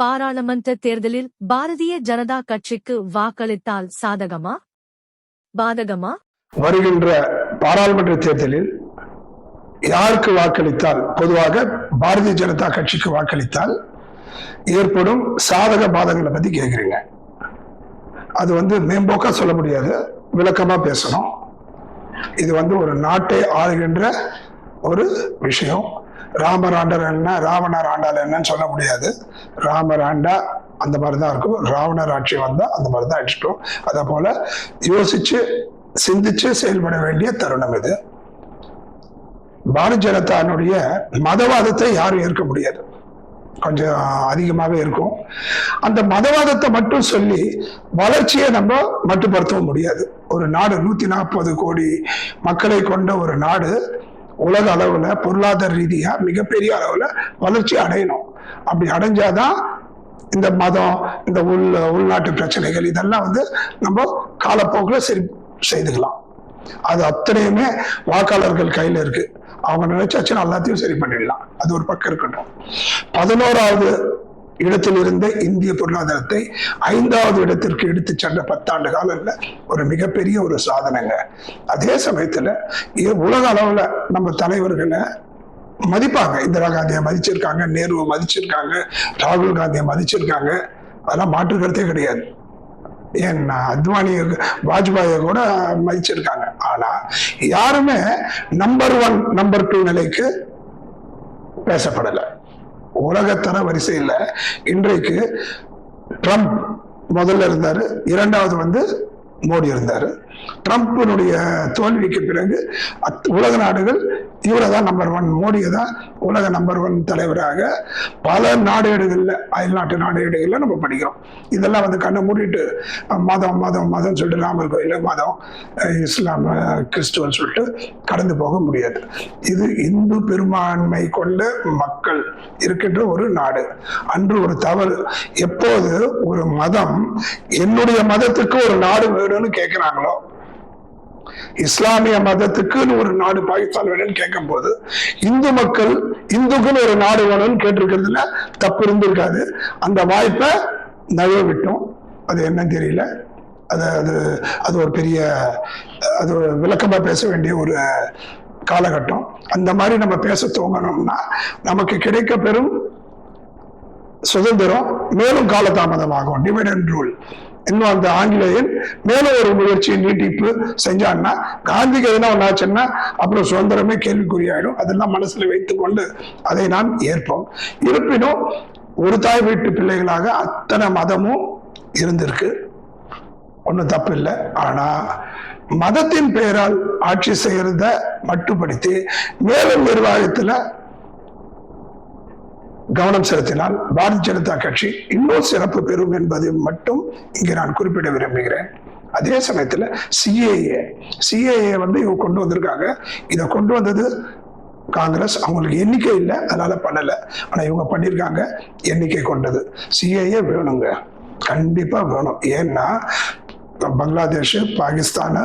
பாராளுமன்ற தேர்தலில் பாரதிய ஜனதா கட்சிக்கு வாக்களித்தால் சாதகமா? பாதகமா? வருகின்ற பாராளுமன்ற தேர்தலில் யாருக்கு வாக்களித்தால் பொதுவாக பாரதிய ஜனதா கட்சிக்கு வாக்களித்தால் ஏற்படும் சாதக பாதகங்களை பத்தி கேட்கிறீங்க அது வந்து மேம்போக்கா சொல்ல முடியாது விளக்கமா பேசணும். இது வந்து ஒரு நாட்டை ஆளுகின்ற ஒரு விஷயம். ராமர் ஆண்டர் என்ன ராவணர் ஆண்டால் என்னன்னு சொல்ல முடியாது. ராமர் ஆண்டா அந்த மாதிரி தான் இருக்கும். ராவணர் ஆட்சி வந்தா அந்த மாதிரி தான் அடிச்சிட்டோம். அதே போல யோசிச்சு சிந்திச்சு செயல்பட வேண்டிய தருணம் இது. பாரதிய ஜனதானுடைய மதவாதத்தை யாரும் ஏற்க முடியாது. கொஞ்சம் அதிகமாகவே இருக்கும். அந்த மதவாதத்தை மட்டும் சொல்லி வளர்ச்சியை நம்ம மட்டுப்படுத்தவும் முடியாது. ஒரு நாடு நூத்தி நாற்பது கோடி மக்களை கொண்ட ஒரு நாடு உலக அளவில் பொருளாதார ரீதியாக மிகப்பெரிய அளவில் வளர்ச்சி அடையணும். அப்படி அடைஞ்சாதான் இந்த மதம் இந்த உள் உள்நாட்டு பிரச்சனைகள் இதெல்லாம் வந்து நம்ம காலப்போக்கில் சரி செய்துக்கலாம். அது அத்தனையுமே வாக்காளர்கள் கையில் இருக்கு. அவங்க நினைச்சாச்சுன்னா எல்லாத்தையும் சரி பண்ணிடலாம். அது ஒரு பக்கம் இருக்கட்டும். பதினோராவது இடத்தில் இருந்த இந்திய பொருளாதாரத்தை ஐந்தாவது இடத்திற்கு எடுத்து சென்ற பத்தாண்டு காலம்ல ஒரு மிகப்பெரிய ஒரு சாதனைங்க. அதே சமயத்துல உலக அளவுல நம்ம தலைவர்களை மதிப்பாங்க. இந்திரா காந்தியை மதிச்சிருக்காங்க நேருவை மதிச்சிருக்காங்க ராகுல் காந்தியை மதிச்சிருக்காங்க. அதெல்லாம் மாற்று கருத்தே கிடையாது. ஏன்னா அத்வானிய வாஜ்பாயை கூட மதிச்சிருக்காங்க. ஆனா யாருமே நம்பர் ஒன் நம்பர் டூ நிலைக்கு பேசப்படல. உலகத்தர வரிசையில் இன்றைக்கு ட்ரம்ப் முதல்ல இருந்தார் இரண்டாவது வந்து மோடி இருந்தார். ட்ரம்ப்பினுடைய தோல்விக்கு பிறகு அத்- உலக நாடுகள் இவரை தான் நம்பர் ஒன் மோடியை தான் உலக நம்பர் ஒன் தலைவராக பல நாடேடுகளில் அயல்நாட்டு நாடுகளில் நம்ம படிக்கிறோம். இதெல்லாம் வந்து கண்ணை மூடிட்டு மதம் மதம் மதம் சொல்லிட்டு ராமர் கோயில் மதம் இஸ்லாம் கிறிஸ்துவன் சொல்லிட்டு கடந்து போக முடியாது. இது இந்து பெரும்பான்மை கொண்ட மக்கள் இருக்கின்ற ஒரு நாடு. அன்று ஒரு தவறு. எப்போது? ஒரு மதம். என்னுடைய மதத்துக்கு ஒரு நாடு வேணும்னு கேட்கிறாங்களோ இஸ்லாமிய மதத்துக்குன்னு ஒரு நாடு பாகிஸ்தான் வேணும்னு கேட்கும் போது இந்து மக்கள் இந்துக்குன்னு ஒரு நாடு வேணும்னு கேட்டிருக்கிறதுல தப்பு இருந்திருக்காது. அந்த வாய்ப்பை நழுவ விட்டோம். அது என்னன்னு தெரியல. அது அது அது ஒரு பெரிய அது ஒரு விளக்கமா பேச வேண்டிய ஒரு காலகட்டம். அந்த மாதிரி நம்ம பேச துவங்கணும்னா நமக்கு கிடைக்க பெறும் சுதந்திரம் மேலும் காலதாமதமாகும். டிவைட் அண்ட் ரூல் இன்னும் அந்த ஆங்கிலேயன் மேலும் ஒரு முயற்சி நீட்டிப்பு செஞ்சான்னா காந்திக்கு எதுனா ஒன்று ஆச்சுன்னா அப்புறம் சுதந்திரமே கேள்விக்குறியாயிடும். அதெல்லாம் மனசுல வைத்துக்கொண்டு அதை நாம் ஏற்போம். இருப்பினும் ஒரு தாய் வீட்டு பிள்ளைகளாக அத்தனை மதமும் இருந்திருக்கு. ஒன்றும் தப்பு இல்லை ஆனா மதத்தின் பெயரால் ஆட்சி செய்யறத மட்டுப்படுத்தி மேலும் நிர்வாகத்துல கவனம் செலுத்தினால் பாரதிய ஜனதா கட்சி இன்னும் சிறப்பு பெறும் என்பதை மட்டும் இங்கே நான் குறிப்பிட விரும்புகிறேன். அதே சமயத்துல சிஏஏ சிஏஏ வந்து இவங்க கொண்டு வந்திருக்காங்க. இதை கொண்டு வந்தது காங்கிரஸ். அவங்களுக்கு எண்ணிக்கை இல்லை அதனால பண்ணல. ஆனா இவங்க பண்ணியிருக்காங்க எண்ணிக்கை கொண்டது. சிஏஏ வேணுங்க. கண்டிப்பா வேணும். ஏன்னா பங்களாதேஷ் பாகிஸ்தான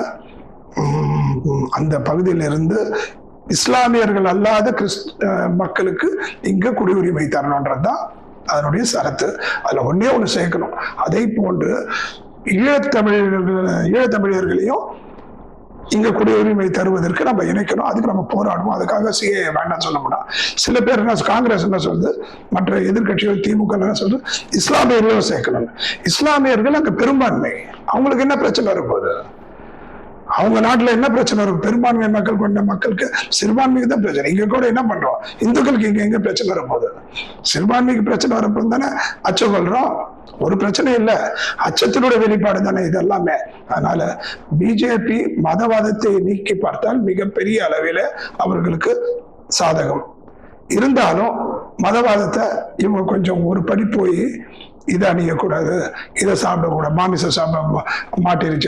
உம், அந்த பகுதியிலிருந்து இஸ்லாமியர்கள் அல்லாத கிறிஸ் மக்களுக்கு இங்க குடியுரிமை தரணுன்றது தான் அதனுடைய சரத்து. அதுல ஒன்னே ஒண்ணு சேர்க்கணும். அதே போன்று ஈழத்தமிழர்கள் ஈழத்தமிழர்களையும் இங்க குடியுரிமை தருவதற்கு நம்ம இணைக்கணும். அதுக்கு நம்ம போராடுவோம் அதுக்காக சிஏ வேண்டாம் சொல்ல முடியும் சில பேர் என்ன காங்கிரஸ் என்ன சொல்லுது மற்ற எதிர்கட்சிகள் திமுக என்ன சொல்லுது இஸ்லாமியர்களும் சேர்க்கணும். இஸ்லாமியர்கள் அங்க பெரும்பான்மை. அவங்களுக்கு என்ன பிரச்சனை வரும்போது அவங்க நாட்டுல என்ன பிரச்சனை வரும்? பெரும்பான்மை மக்கள் கொண்ட மக்களுக்கு சிறுபான்மைக்கு தான் பிரச்சனை. இங்க கூட என்ன பண்றோம்? இந்துக்களுக்கு இங்க எங்க பிரச்சனை வரப்போகுது? சிறுபான்மைக்கு பிரச்சனை வரப்போ தானே? அச்சம் கொள்றோம் ஒரு பிரச்சனை இல்லை. அச்சத்தினுடைய வெளிப்பாடு தானே இது எல்லாமே. அதனால பிஜேபி மதவாதத்தை நீக்கி பார்த்தால் மிகப்பெரிய அளவில் அவர்களுக்கு சாதகம். இருந்தாலும் மதவாதத்தை இவங்க கொஞ்சம் ஒரு படி போய் இதை அணியக்கூடாது இதை சாப்பிடக்கூடாது மாமிசம் சாப்பிட மா-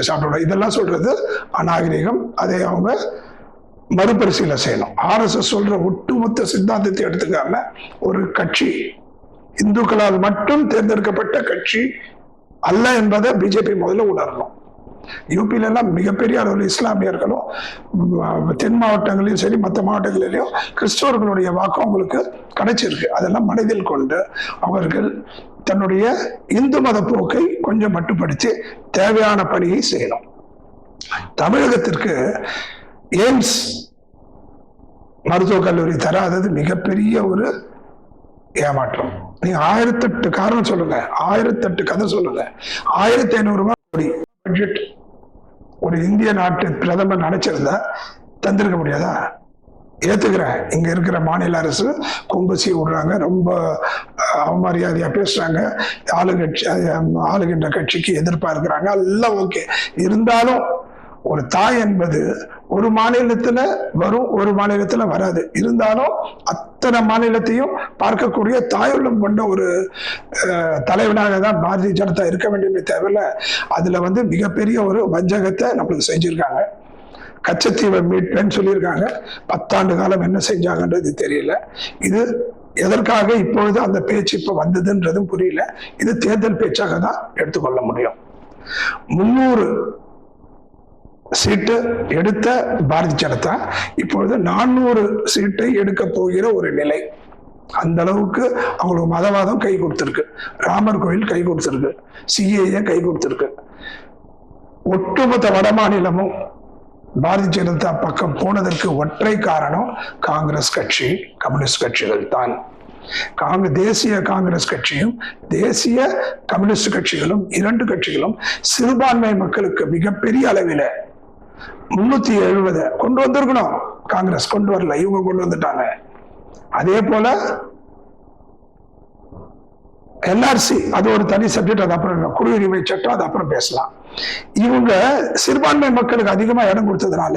சாப்பிடக்கூடாது. இதெல்லாம் சொல்றது அநாகரிகம் அதை அவங்க மறுபரிசீலனை செய்யணும். ஆர்எஸ்எஸ் சொல்கிற ஒட்டுமொத்த சித்தாந்தத்தை எடுத்துக்காம ஒரு கட்சி இந்துக்களால் மட்டும் தேர்ந்தெடுக்கப்பட்ட கட்சி அல்ல என்பதை பிஜேபி முதல்ல உணரணும். யூபியில எல்லாம் மிகப்பெரிய அளவில் இஸ்லாமியர்களும் தென் மாவட்டங்களிலும் சரி மற்ற மாவட்டங்களிலும் கிறிஸ்தவர்களுடைய வாக்கு அவங்களுக்கு கிடைச்சிருக்கு. அதெல்லாம் மனதில் கொண்டு அவர்கள் தன்னுடைய இந்து மத போக்கை கொஞ்சம் மட்டுப்படுத்தி தேவையான பணியை செய்யணும். தமிழகத்திற்கு எய்ம்ஸ் மருத்துவக் கல்லூரி தராதது மிகப்பெரிய ஒரு ஏமாற்றம். நீங்க ஆயிரத்தெட்டு காரணம் சொல்லுங்க. ஆயிரத்தெட்டு கதை சொல்லுங்க. ஆயிரத்தி ஐநூறு ரூபாய் பட்ஜெட் ஒரு இந்திய நாட்டு பிரதமர் நினைச்சிருந்தா தந்திருக்க முடியாதா? ஏத்துக்கிறேன். இங்க இருக்கிற மாநில அரசு கும்பசி விடுறாங்க. ரொம்ப அஹ், அவமரியாதையா பேசுறாங்க. ஆளுங்கட்சி ஆளுகின்ற கட்சிக்கு எதிர்ப்பா இருக்கிறாங்க எல்லாம் ஓகே. இருந்தாலும் ஒரு தாய் என்பது ஒரு மாநிலத்துல வரும் ஒரு மாநிலத்துல வராது. இருந்தாலும் அத்தனை மாநிலத்தையும் பார்க்கக்கூடிய தாயுள்ளம் கொண்ட ஒரு தலைவனாக தான் பாரதிய ஜனதா இருக்க வேண்டியமே தேவையில்ல அதுல வந்து மிகப்பெரிய ஒரு வஞ்சகத்தை நம்மளுக்கு செஞ்சிருக்காங்க. கச்சத்தீவை மீட்பேன்னு சொல்லியிருக்காங்க. பத்தாண்டு காலம் என்ன செஞ்சாங்கன்றது தெரியல. இது எதற்காக இப்பொழுது அந்த பேச்சு இப்ப வந்ததுன்றதும் புரியல. இது தேர்தல் பேச்சாக தான் எடுத்துக்கொள்ள முடியும். முன்னூறு சீட்டு எடுத்த பாரதிய ஜனதா இப்பொழுது நானூறு சீட்டை எடுக்க போகிற ஒரு நிலை. அந்த அளவுக்கு அவங்களுக்கு மதவாதம் கை கொடுத்திருக்கு. ராமர் கோயில் கை கொடுத்திருக்கு. சிஏஏ கை கொடுத்திருக்கு. ஒட்டுமொத்த வட மாநிலமும் பாரதிய ஜனதா பக்கம் போனதற்கு ஒற்றை காரணம் காங்கிரஸ் கட்சி கம்யூனிஸ்ட் கட்சிகள் தான். காங்கிரஸ் தேசிய காங்கிரஸ் கட்சியும் தேசிய கம்யூனிஸ்ட் கட்சிகளும் இரண்டு கட்சிகளும் சிறுபான்மை மக்களுக்கு மிகப்பெரிய அளவில் முன்னூத்தி எழுபதை கொண்டு வந்திருக்கணும். காங்கிரஸ் கொண்டு வரல இவங்க கொண்டு வந்துட்டாங்க. அதே போல என்ஆர்சி அது ஒரு தனி சப்ஜெக்ட் அது அப்புறம் குடியுரிமை சட்டம் அது அப்புறம் பேசலாம். இவங்க சிறுபான்மை மக்களுக்கு அதிகமாக இடம் கொடுத்ததுனால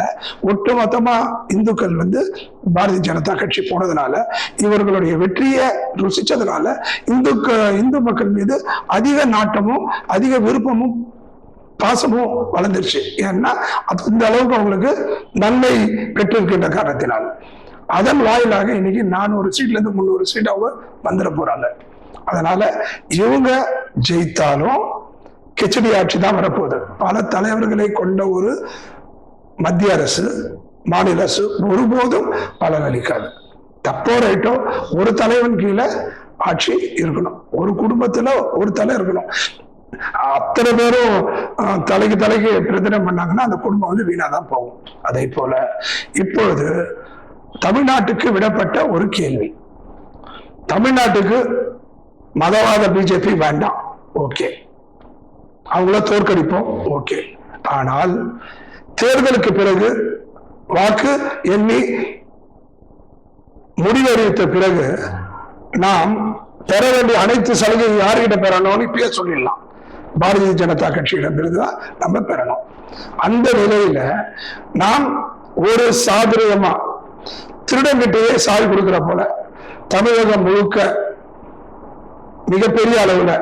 ஒட்டுமொத்தமாக இந்துக்கள் வந்து பாரதிய ஜனதா கட்சி போனதுனால இவர்களுடைய வெற்றியை ருசிச்சதுனால இந்துக்க இந்து மக்கள் மீது அதிக நாட்டமும் அதிக விருப்பமும் பாசமும் வளர்ந்துருச்சு. ஏன்னா அந்த அளவுக்கு அவங்களுக்கு நன்மை பெற்றிருக்கின்ற காரணத்தினால். அதன் வாயிலாக இன்னைக்கு நானூறு சீட்ல இருந்து முந்நூறு சீட் அவங்க வந்துட போறாங்க. அதனால இவங்க ஜெயித்தாலும் கிச்சடி ஆட்சி தான் வரப்போகுது. பல தலைவர்களை கொண்ட ஒரு மத்திய அரசு மாநில அரசு ஒருபோதும் பலனளிக்காது. தப்போ ரைட்டோ ஒரு தலைவன் கீழே ஆட்சி இருக்கணும். ஒரு குடும்பத்துல ஒரு தலை இருக்கணும். அத்தனை பேரும் தலைக்கு தலைக்கு பிரதினம் பண்ணாங்கன்னா அந்த குடும்பம் வந்து வீணா தான் போகும். அதே போல இப்பொழுது தமிழ்நாட்டுக்கு விடப்பட்ட ஒரு கேள்வி. தமிழ்நாட்டுக்கு மதவாத பிஜேபி வேண்டாம். ஓகே அவங்கள தோற்கடிப்போம். ஓகே ஆனால் தேர்தலுக்கு பிறகு வாக்கு எண்ணி முடிவறிவித்த பிறகு நாம் பெற வேண்டிய அனைத்து சலுகையும் யாருகிட்ட பெறணும்னு இப்பயே சொல்லிடலாம். பாரதிய ஜனதா கட்சியிடமிருந்து தான் நம்ம பெறணும். அந்த நிலையில நாம் ஒரு சாதுரியமா திருடங்கிட்டே சாய் கொடுக்கிற போல தமிழகம் முழுக்க மிகப்பெரிய அளவுல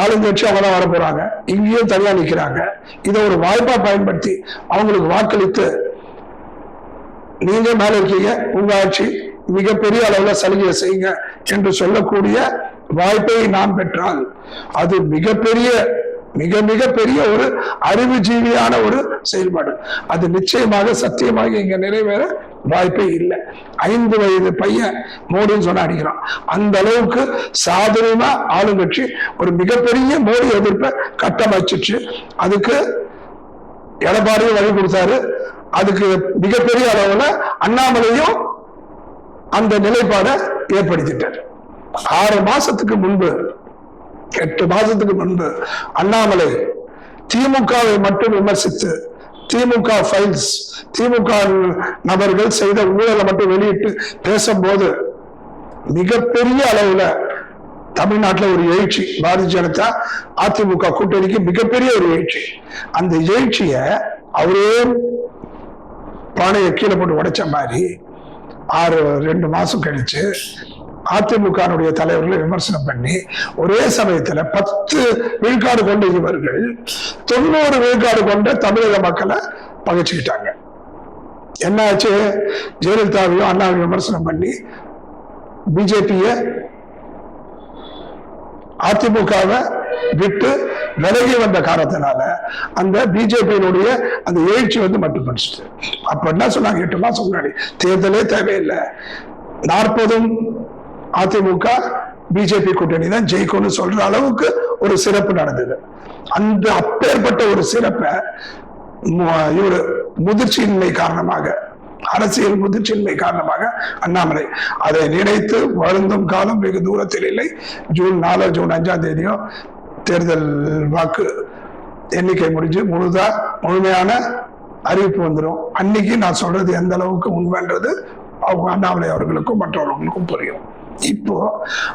ஆளுங்கட்சி அவங்க தான் வரப்போறாங்க. இங்கேயும் தனியா நிக்கிறாங்க. இதை ஒரு வாய்ப்பா பயன்படுத்தி அவங்களுக்கு வாக்களித்து நீங்க மேல இருக்கீங்க உங்க ஆட்சி மிகப்பெரிய அளவுல சலுகையை செய்யுங்க என்று சொல்லக்கூடிய வாய்ப்பை நாம் பெற்றால் அது மிகப்பெரிய மிக மிக பெரிய ஒரு அறிவுஜீவியான ஒரு செயல்பாடு. அது நிச்சயமாக சத்தியமாக இங்க நிறைவேற வாய்ப்பே இல்லை. ஐந்து வயது பையன் மோடின்னு சொன்னா அடிக்கிறான். அந்த அளவுக்கு சாதனமா ஆளுங்கட்சி ஒரு மிகப்பெரிய மோடி எதிர்ப்பை கட்டமைச்சிச்சு. அதுக்கு எடப்பாடியும் வழி கொடுத்தாரு. அதுக்கு மிகப்பெரிய அளவுல அண்ணாமலையும் அந்த நிலைப்பாடை ஏற்படுத்திட்டார். ஆறு மாசத்துக்கு முன்பு எட்டு மாசத்துக்கு முன்பு அண்ணாமலை திமுகவை மட்டும் விமர்சித்து திமுக ஃபைல்ஸ் திமுக நபர்கள் செய்த ஊழலை மட்டும் வெளியிட்டு பேசும்போது மிகப்பெரிய அளவுல தமிழ்நாட்டில் ஒரு எழுச்சி. பாரதிய ஜனதா அதிமுக கூட்டணிக்கு மிகப்பெரிய ஒரு எழுச்சி. அந்த எழுச்சிய அவரே பானையை கீழே போட்டு உடைச்ச மாதிரி ஆறு ரெண்டு மாசம் கழிச்சு அதிமுகனுடைய தலைவர்களை விமர்சனம் பண்ணி ஒரே சமயத்துல பத்து விழுக்காடு கொண்ட இவர்கள் தொண்ணூறு விழுக்காடு கொண்ட தமிழக மக்களை பகைச்சுக்கிட்டாங்க. என்னாச்சு? ஜெயலலிதாவையும் அண்ணாவையும் விமர்சனம் பண்ணி பிஜேபிய அதிமுகவை விட்டு விலகி வந்த காரணத்தினால அந்த பிஜேபியினுடைய அந்த எழுச்சி வந்து மட்டுப்படுச்சு அப்ப என்ன சொன்னாங்க? எட்டு மாசம் முன்னாடி தேர்தலே தேவையில்லை. நாற்பதும் அதிமுக பிஜேபி கூட்டணி தான் ஜெயிக்கும்னு சொல்ற அளவுக்கு ஒரு சிறப்பு நடந்தது. அந்த அப்பேற்பட்ட ஒரு சிறப்பை இவர் முதிர்ச்சியின்மை காரணமாக அரசியல் முதிர்ச்சியின்மை காரணமாக அண்ணாமலை அதை நினைத்து வருந்தும் காலம் வெகு தூரத்தில் இல்லை. ஜூன் நாலோ ஜூன் அஞ்சாம் தேதியோ தேர்தல் வாக்கு எண்ணிக்கை முடிஞ்சு முழுதா முழுமையான அறிவிப்பு வந்துடும் அன்னைக்கு நான் சொல்றது எந்த அளவுக்கு உண்மைன்றது அவங்க அண்ணாமலை அவர்களுக்கும் மற்றவர்களுக்கும் புரியும். இப்போ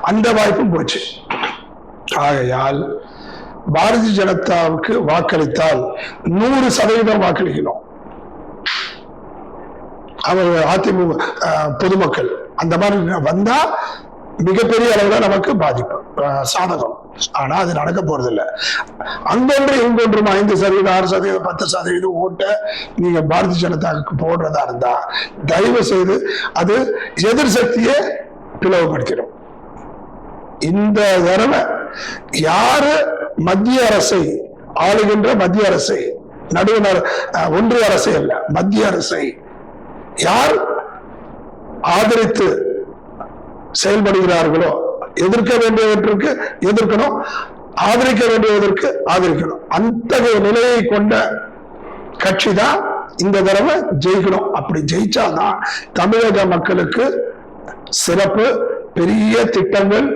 அந்த வாய்ப்பும் போச்சு. ஆகையால் பாரதிய ஜனதாவுக்கு வாக்களித்தால் நூறு சதவீதம் வாக்களிக்கணும். அவர்கள் அதிமுக பொதுமக்கள் அந்த மாதிரி வந்தா மிகப்பெரிய அளவுல நமக்கு பாதிப்பு சாதகம். ஆனா அது நடக்க போறது இல்லை அங்கொன்று இங்கொன்றும் ஐந்து சதவீதம் ஆறு சதவீதம் பத்து சதவீதம் ஓட்ட நீங்க பாரதிய ஜனதாவுக்கு போடுறதா இருந்தா தயவு செய்து அது எதிர்சக்தியை பிளவுபடுத்திடும் இந்த தடவை யாரு மத்திய அரசை ஆளுகின்ற மத்திய அரசை நடுவணர் ஒன்றிய அரசை அல்ல மத்திய அரசை யார் ஆதரித்து செயல்படுகிறார்களோ எதிர்க்க வேண்டியவற்றுக்கு எதிர்க்கணும் ஆதரிக்க வேண்டியதற்கு ஆதரிக்கணும். அத்தகைய நிலையை கொண்ட கட்சி தான் இந்த தடவை ஜெயிக்கணும். அப்படி ஜெயிச்சாதான் தமிழக மக்களுக்கு சிறப்பு பெரிய திட்டங்கள்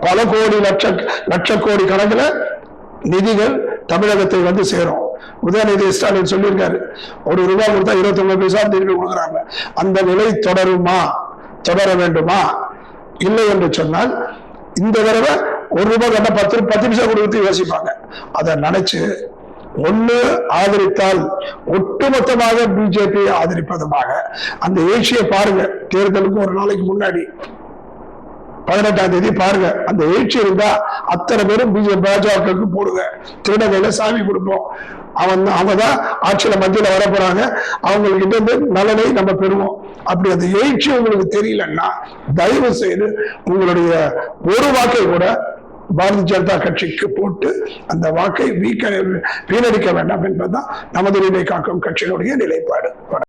பல கோடி லட்ச லட்ச கோடி கணக்குல நிதிகள் தமிழகத்தை வந்து சேரும். உதயநிதி ஸ்டாலின் சொல்லியிருக்காரு. ஒரு ரூபாய் கொடுத்தா இருபத்தி ஒன்பது பைசா திருப்பி கொடுக்குறாங்க. அந்த நிலை தொடருமா? தொடர வேண்டுமா? இல்லை என்று சொன்னால் இந்த தடவை ஒரு ரூபாய் கட்ட பத்து பத்து நிமிஷம் கொடுத்து யோசிப்பாங்க. அதை நினைச்சு ஒண்ணு ஆதரித்தால் ஒட்டுமொத்தமாக பிஜேபி ஆதரிப்பதுமாக அந்த எழுச்சியை பாருங்க தேர்தலுக்கு ஒரு நாளைக்கு முன்னாடி. பதினெட்டாம் தேதி பாருங்க அந்த எழுச்சி இருந்தா அத்தனை பேரும் பிஜேபி பாஜகவுக்கு போடுங்க. திருநங்கையில சாமி கொடுப்போம். அவன் அவங்க தான் ஆட்சியில மத்தியில வர போறாங்க. அவங்ககிட்ட இருந்து நலனை நம்ம பெறுவோம். அப்படி அந்த எழுச்சி உங்களுக்கு தெரியலன்னா தயவு செய்து உங்களுடைய ஒரு வாக்கை கூட பாரதிய ஜனதா கட்சிக்கு போட்டு அந்த வாக்கை வீக்க வீணடிக்க வேண்டாம் என்பதுதான் நமது உரிமை காக்கும் கட்சியினுடைய நிலைப்பாடு.